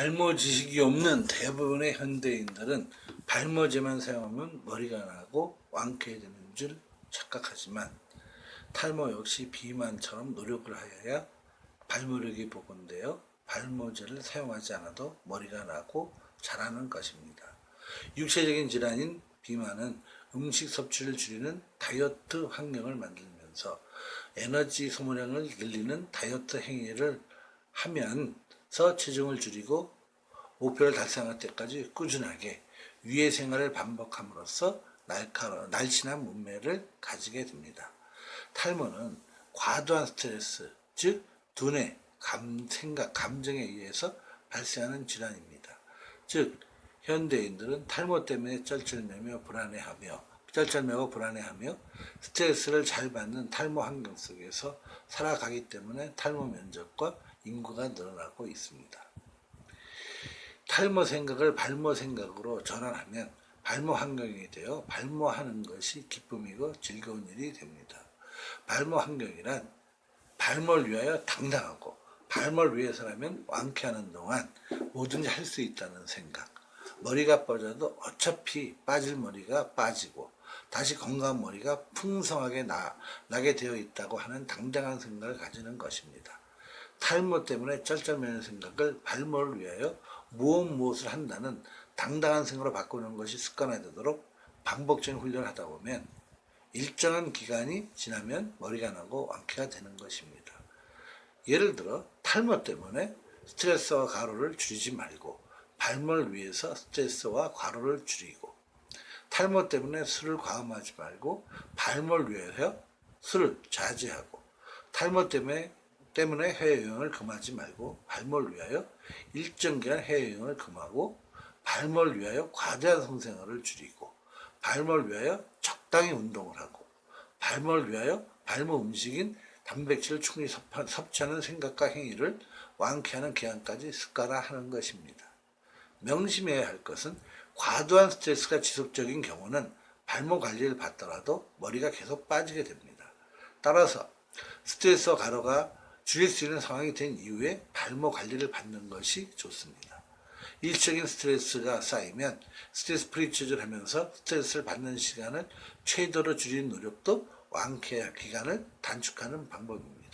발모 지식이 없는 대부분의 현대인들은 발모제만 사용하면 머리가 나고 왕쾌해지는 줄 착각하지만 탈모 역시 비만처럼 노력을 하여야 발모력이 복원되어 발모제를 사용하지 않아도 머리가 나고 자라는 것입니다. 육체적인 질환인 비만은 음식 섭취를 줄이는 다이어트 환경을 만들면서 에너지 소모량을 늘리는 다이어트 행위를 하면 서 체중을 줄이고 목표를 달성할 때까지 꾸준하게 위해 생활을 반복함으로써 날카로, 날씬한 몸매를 가지게 됩니다. 탈모는 과도한 스트레스, 즉 두뇌, 감, 생각, 감정에 의해서 발생하는 질환입니다. 즉 현대인들은 탈모 때문에 쩔쩔매며 불안해하며 쩔쩔매고 불안해하며 스트레스를 잘 받는 탈모 환경 속에서 살아가기 때문에 탈모 면적과 인구가 늘어나고 있습니다. 탈모 생각을 발모 생각으로 전환하면 발모 환경이 되어 발모하는 것이 기쁨이고 즐거운 일이 됩니다. 발모 환경이란 발모를 위하여 당당하고 발모를 위해서라면 완쾌하는 동안 뭐든지 할 수 있다는 생각. 머리가 빠져도 어차피 빠질 머리가 빠지고 다시 건강한 머리가 풍성하게 나, 나게 되어 있다고 하는 당당한 생각을 가지는 것입니다. 탈모 때문에 쩔쩔매는 생각을 발모를 위하여 무엇 무엇을 한다는 당당한 생각으로 바꾸는 것이 습관화 되도록 반복적인 훈련을 하다 보면 일정한 기간이 지나면 머리가 나고 완쾌가 되는 것입니다. 예를 들어 탈모 때문에 스트레스와 과로를 줄이지 말고 발모를 위해서 스트레스와 과로를 줄이고 탈모 때문에 술을 과음하지 말고 발모를 위해서 술을 자제하고 탈모 때문에 때문에 해외 여행을 금하지 말고 발모를 위하여 일정 기간 해외 여행을 금하고 발모를 위하여 과대한 성생활을 줄이고 발모를 위하여 적당히 운동을 하고 발모를 위하여 발모 음식인 단백질을 충분히 섭- 섭취하는 생각과 행위를 완쾌하는 기간까지 습관화하는 것입니다. 명심해야 할 것은 과도한 스트레스가 지속적인 경우는 발모 관리를 받더라도 머리가 계속 빠지게 됩니다. 따라서 스트레스와 과로가 줄일 수 있는 상황이 된 이후에 발모 관리를 받는 것이 좋습니다. 일적인 스트레스가 쌓이면 스트레스 프리처즈를 하면서 스트레스를 받는 시간을 최대로 줄이는 노력도 완쾌 기간을 단축하는 방법입니다.